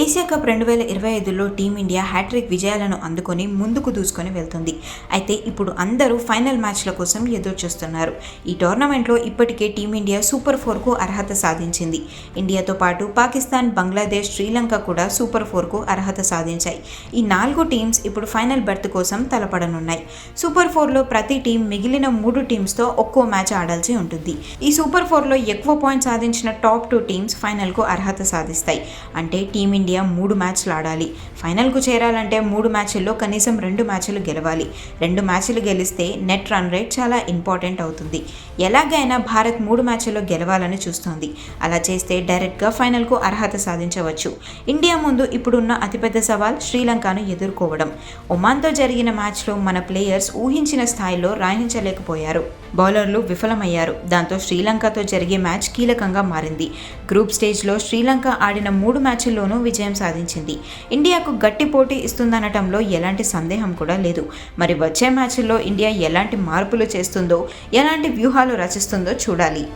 Asia cup రెండు వేల ఇరవై ఐదులో టీమిండియా హ్యాట్రిక్ విజయాలను అందుకొని ముందుకు దూసుకొని వెళ్తుంది. అయితే ఇప్పుడు అందరూ ఫైనల్ మ్యాచ్ల కోసం ఎదురు చూస్తున్నారు ఈ టోర్నమెంట్లో ఇప్పటికే టీమిండియా సూపర్ ఫోర్కు అర్హత సాధించింది. ఇండియాతో పాటు పాకిస్తాన్ బంగ్లాదేశ్ శ్రీలంక కూడా సూపర్ ఫోర్కు అర్హత సాధించాయి. ఈ నాలుగు టీమ్స్ ఇప్పుడు ఫైనల్ బెర్త్ కోసం తలపడనున్నాయి. సూపర్ ఫోర్లో ప్రతి టీం మిగిలిన మూడు టీమ్స్తో ఒక్కో మ్యాచ్ ఆడాల్సి ఉంటుంది. ఈ సూపర్ ఫోర్లో ఎక్కువ పాయింట్ సాధించిన టాప్ టూ టీమ్స్ ఫైనల్కు అర్హత సాధిస్తాయి. అంటే టీమిండియా ఇండియా మూడు మ్యాచ్లు ఆడాలి. ఫైనల్కు చేరాలంటే మూడు మ్యాచ్ల్లో కనీసం రెండు మ్యాచ్లు గెలవాలి. రెండు మ్యాచ్లు గెలిస్తే నెట్ రన్ రేట్ చాలా ఇంపార్టెంట్ అవుతుంది. ఎలాగైనా భారత్ మూడు మ్యాచ్ల్లో గెలవాలని చూస్తోంది. అలా చేస్తే డైరెక్ట్గా ఫైనల్కు అర్హత సాధించవచ్చు. ఇండియా ముందు ఇప్పుడున్న అతిపెద్ద సవాల్ శ్రీలంకను ఎదుర్కోవడం. ఒమాన్తో జరిగిన మ్యాచ్లో మన ప్లేయర్స్ ఊహించిన స్థాయిలో రాణించలేకపోయారు. బౌలర్లు విఫలమయ్యారు. దాంతో శ్రీలంకతో జరిగే మ్యాచ్ కీలకంగా మారింది. గ్రూప్ స్టేజ్లో శ్రీలంక ఆడిన మూడు మ్యాచ్ల్లోనూ విజయం సాధించింది. ఇండియాకు గట్టి పోటీ ఇస్తుందనటంలో ఎలాంటి సందేహం కూడా లేదు. మరి వచ్చే మ్యాచ్ల్లో ఇండియా ఎలాంటి మార్పులు చేస్తుందో ఎలాంటి వ్యూహాలు రచిస్తుందో చూడాలి.